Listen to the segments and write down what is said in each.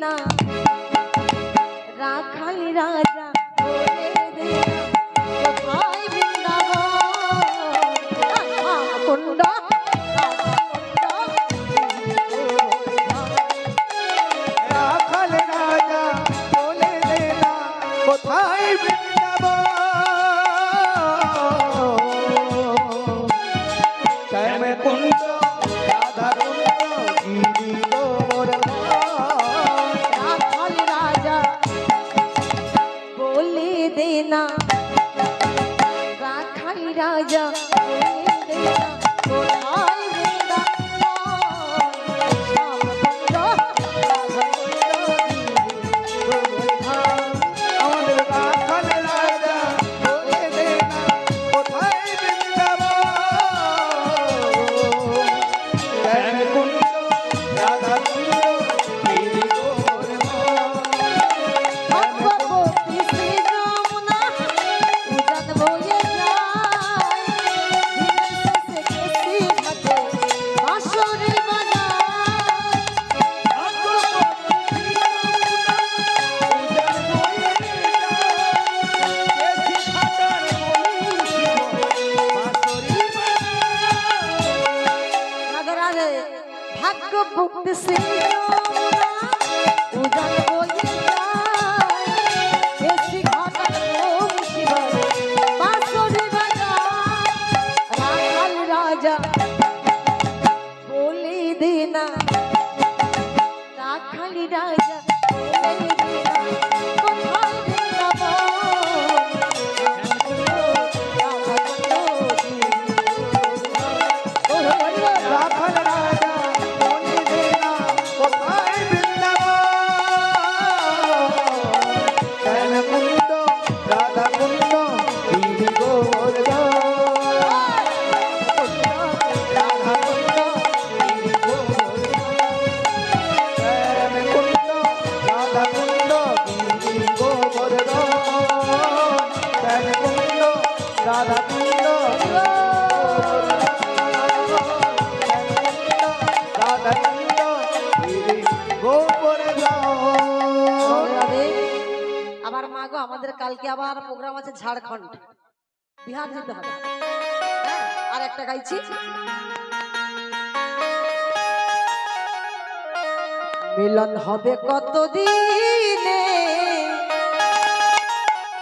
ना। राखल राजा Thank you. this thing. আমাদের কালকে আবার প্রোগ্রাম আছে ঝাড়খণ্ড। বিহার যেতে হবে। হ্যাঁ, আর একটা গাইছি। মিলন হবে কত দিনে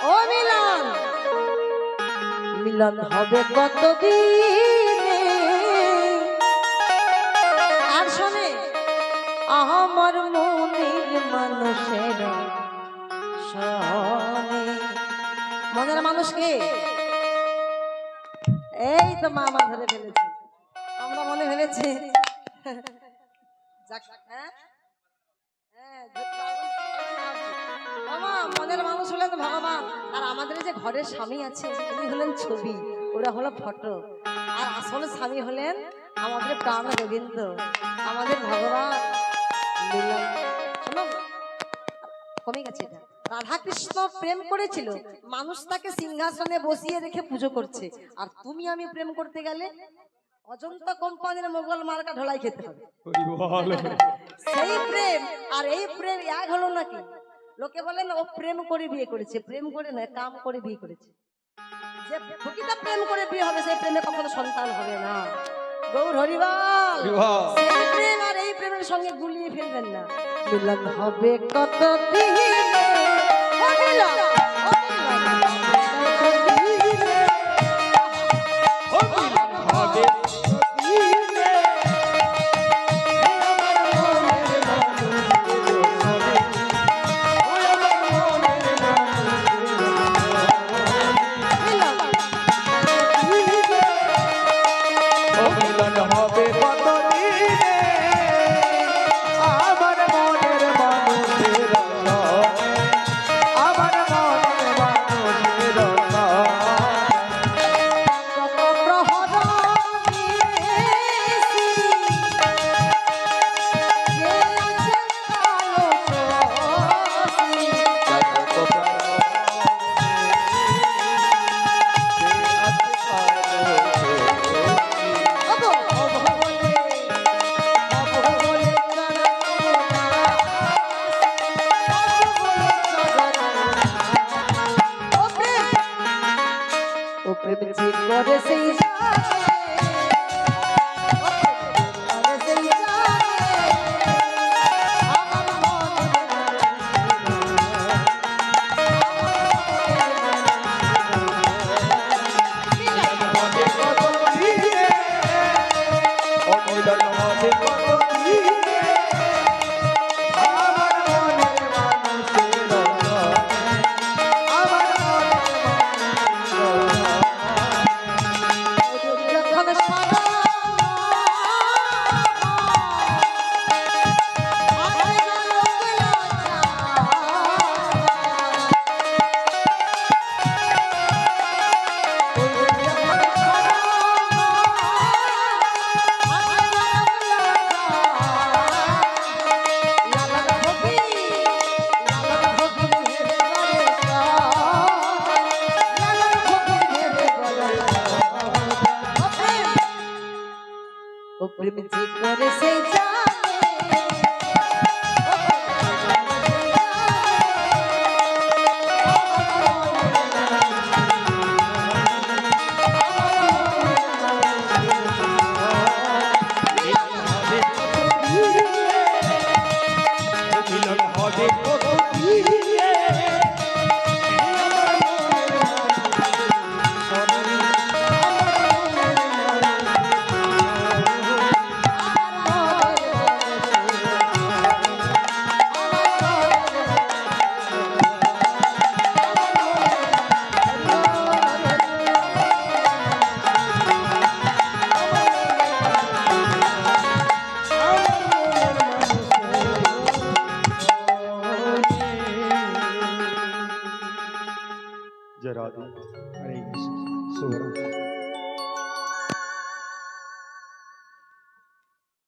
ও মিলন! মিলন হবে কত দিনে আর শোনে আমার মনের মানুষের মনের মানুষকে? এই তো মা আমার ধরে ফেলেছে। আমরা মনে যাক, হ্যাঁ? হ্যাঁ, মনের মানুষ হলেন ভগবান। আর আমাদের যে ঘরের স্বামী আছে উনি হলেন ছবি ওরা হলো ফটো। আর আসলে স্বামী হলেন আমাদের প্রাণ রবীন্দ্র আমাদের ভগবান। কমে গেছে এটা। রাধা কৃষ্ণ প্রেম করেছিল। মানুষ তাকে সিংহাসনে বসিয়ে রেখে পুজো করছে। আর তুমি আমি প্রেম করতে গেলে অজন্তা কোম্পানির মোগল মার্কা ঢলাই খেতে হবে। সেই প্রেম আর এই প্রেম এক হলো নাকি? লোকে বলেন ও প্রেম করে বিয়ে করেছে প্রেম করে না কাম করে বিয়ে করেছে। যে প্রকৃত প্রেম করে বিয়ে হবে সেই প্রেমে কখনো সন্তান হবে না। গৌর হরিবাল সেই প্রেম আর এই প্রেমের সঙ্গে গুলিয়ে ফেলবেন না। মিলন হবে কত দিনে সে জানে মিলন হবে কত দিনে